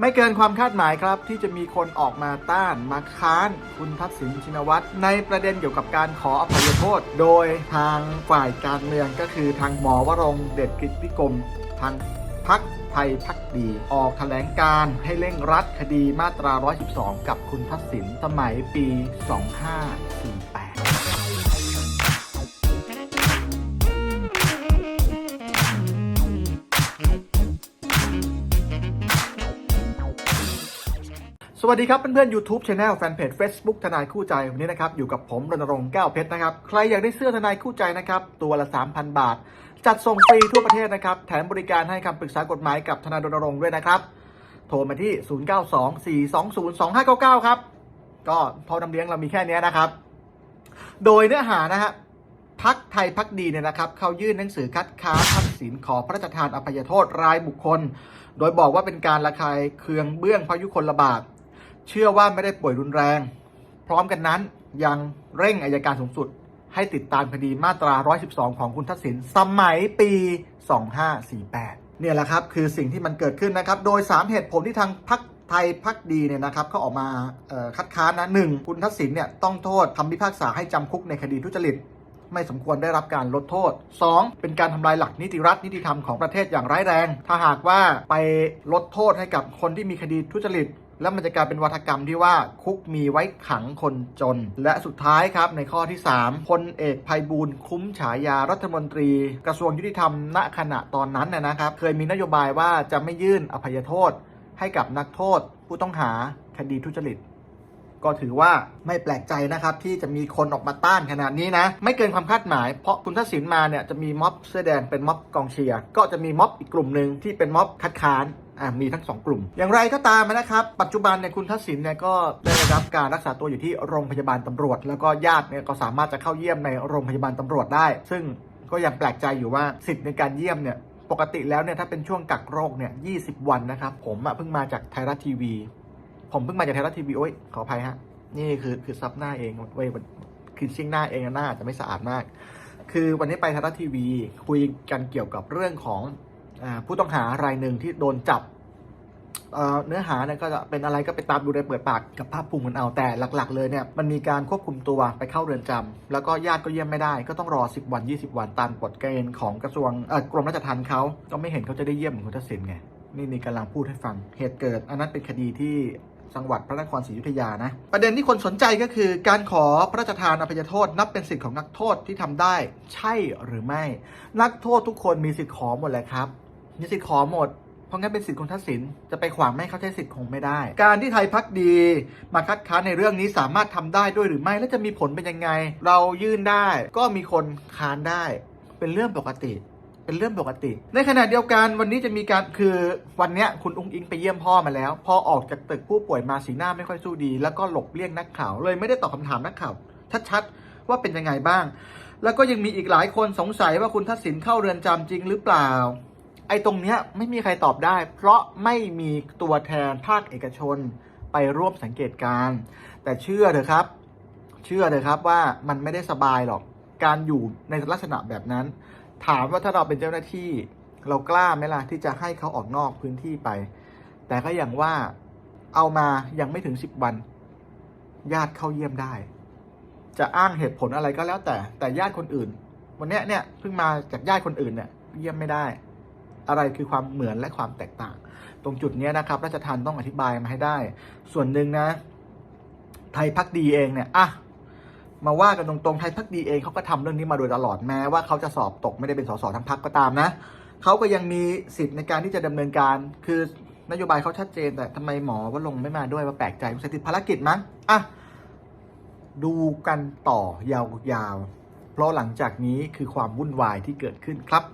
ไม่เกินความคาดหมายครับที่จะมีคนออกมาต้านมาค้านคุณทักษิณชินวัตรในประเด็นเกี่ยวกับการขออภัยโทษ โดยทางฝ่ายการเมืองก็คือทางหมอวรงเดชกิจวิกรมทางพักไทยพักดี ออกแถลงการให้เร่งรัดคดีมาตรา 112 กับคุณทักษิณสมัยปี 2548 วัสดีครับเพื่อนๆ YouTube Channel แฟนเพจ Facebook ทนายคู่ใจ วันนี้นะครับ อยู่กับผมรณรงค์แก้วเพชรนะครับ ใครอยากได้เสื้อทนายคู่ใจนะครับ ตัวละ 3,000 บาท จัดส่งฟรีทั่วประเทศนะครับ แถมบริการให้คำปรึกษากฎหมายกับทนายรณรงค์ด้วยนะครับ โทรมาที่ 0924202599 ครับ ก็พอนำเลี้ยงเรามีแค่นี้นะครับ โดยเนื้อหานะฮะพักไทยพักดีเนี่ยนะครับ เขายื่นหนังสือคัดค้านทักษิณขอพระราชทานอภัยโทษรายบุคคล โดยบอกว่าเป็นการระคายเคืองเบื้องพยุคนระบาด เชื่อว่าไม่ได้ป่วยรุนแรง พร้อมกันนั้นยังเร่งอายการสูงสุด ให้ติดตามคดีมาตรา 112 ของคุณทักษิณสมัยปี 2548 เนี่ยแหละครับ คือสิ่งที่มันเกิดขึ้นนะครับ โดย 3 เหตุผลที่ทางพักไทยพักดีเนี่ยนะครับเขาออกมาคัดค้านนะหนึ่งคุณทักษิณเนี่ยต้องโทษคำพิพากษาให้จำคุกในคดีทุจริตไม่สมควรได้รับการลดโทษ 2. เป็นการทำลายหลักนิติรัฐนิติธรรมของประเทศอย่างร้ายแรง ถ้าหากว่าไปลดโทษให้กับคนที่มีคดีทุจริต แล้วมันจะกลายเป็นวัฒกรรมที่ว่าคุกมีไว้ขังคนจน และสุดท้ายครับในข้อที่ 3พลเอกภัยบูลคุ้มฉายารัฐมนตรี กระทรวงยุติธรรมณขณะตอนนั้นนะนะครับ เคยมีนโยบายว่าจะไม่ยื่นอภัยโทษ ให้กับนักโทษ ผู้ต้องหาคดีทุจริต ก็ถือว่าไม่แปลกใจนะครับ ที่จะมีคนออกมาต้านขนาดนี้นะ ไม่เกินความคาดหมายเพราะคุณทักษิณมาเนี่ยจะมีม็อบเสื้อแดงเป็นม็อบกองเชียร์ก็จะมีม็อบอีกกลุ่มหนึ่งที่เป็นม็อบคัดค้าน อ่ามีทั้งสองกลุ่ม อย่างไรก็ตามนะครับ ปัจจุบันเนี่ยคุณทักษิณเนี่ยก็ได้รับการรักษาตัวอยู่ที่โรงพยาบาลตำรวจ แล้วก็ญาติเนี่ยก็สามารถจะเข้าเยี่ยมในโรงพยาบาลตำรวจได้ ซึ่งก็ยังแปลกใจอยู่ว่าสิทธิ์ในการเยี่ยมเนี่ยปกติแล้วเนี่ยถ้าเป็นช่วงกักโรคเนี่ย20วันนะครับ ผมอะเพิ่งมาจากไทยรัฐทีวี ผมเพิ่งมาจากไทยรัฐทีวีโอ้ยขออภัยฮะนี่คือคือซับหน้าเองเว้ยคือชิ่งหน้าเองหน้าอาจจะไม่สะอาดมาก คือวันนี้ไปไทยรัฐทีวีคุยกันเกี่ยวกับเรื่องของอผู้ต้องหารายหนึ่งที่โดนจับ เนื้อหาเนี่ยก็จะเป็นอะไรก็ไปตามดูในเปิดปากกับภาพภูมิกันเอาแต่หลัก ๆ เลยเนี่ยมันมีการควบคุมตัวไปเข้าเรือนจำแล้วก็ญาติก็เยี่ยมไม่ได้ ก็ต้องรอ 10 วัน 20 วันตามกฎเกณฑ์ของกระทรวงกรมราชทัณฑ์เขาก็ไม่เห็นเขาจะได้เยี่ยมเหมือนคุณทักษิณไงนี่นี่กำลังพูดให้ฟังเหตุเกิด อันนั้นเป็นคดีที่จังหวัดพระนครศรีอยุธยานะ ประเด็นที่คนสนใจก็คือ การขอพระราชทานอภัยโทษ นับเป็นสิทธิ์ของนักโทษที่ทำได้ใช่หรือไม่ นักโทษทุกคนมีสิทธิ์ขอหมดเลยครับ มีสิทธิ์ขอหมด ราะงั้นเป็นสิทธิ์ของทักษิณจะไปขวางไม่ให้เขาใช้สิทธิ์คงไม่ได้ การที่ไทยพักดีมาคัดค้านในเรื่องนี้สามารถทำได้ด้วยหรือไม่และจะมีผลเป็นยังไง เรายื่นได้ก็มีคนค้านได้ เป็นเรื่องปกติ เป็นเรื่องปกติ ในขณะเดียวกันวันนี้จะมีการคือวันนี้คุณอุ้งอิงไปเยี่ยมพ่อมาแล้ว พอออกจากตึกผู้ป่วยมาสีหน้าไม่ค่อยสู้ดี แล้วก็หลบเลี่ยงนักข่าวเลยไม่ได้ตอบคำถามนักข่าวชัดๆว่าเป็นยังไงบ้าง แล้วก็ยังมีอีกหลายคนสงสัยว่าคุณทักษิณเข้าเรือนจำจริงหรือเปล่า ไอ้ตรงเนี้ยไม่มีใครตอบได้ เพราะไม่มีตัวแทนภาคเอกชนไปร่วมสังเกตการ แต่เชื่อเถอะครับ เชื่อเถอะครับว่ามันไม่ได้สบายหรอก การอยู่ในลักษณะแบบนั้น ถามว่าถ้าเราเป็นเจ้าหน้าที่ เรากล้าไหมล่ะที่จะให้เขาออกนอกพื้นที่ไป แต่ก็อย่างว่าเอามายังไม่ถึงสิบวัน ญาติเข้าเยี่ยมได้ จะอ้างเหตุผลอะไรก็แล้วแต่แต่ญาติคนอื่น วันเนี้ยเนี่ยเพิ่งมาจากญาติคนอื่นเนี่ยเยี่ยมไม่ได้ อะไรคือความเหมือนและความแตกต่าง ตรงจุดนี้นะครับราชทันต้องอธิบายมาให้ได้ ส่วนหนึ่งนะ ไทยพักดีเองเนี่ยอะมาว่ากันตรงๆไทยพักดีเองเขาก็ทำเรื่องนี้มาโดยตลอดแม้ว่าเขาจะสอบตกไม่ได้เป็นสสทั้งพักก็ตามนะเขาก็ยังมีสิทธิ์ในการที่จะดำเนินการ คือนโยบายเขาชัดเจน แต่ทำไมหมอว่าลงไม่มาด้วยว่าแปลกใจสงสัยติดภารกิจมั้งอะดูกันต่อยาวๆ เพราะหลังจากนี้คือความวุ่นวายที่เกิดขึ้นครับ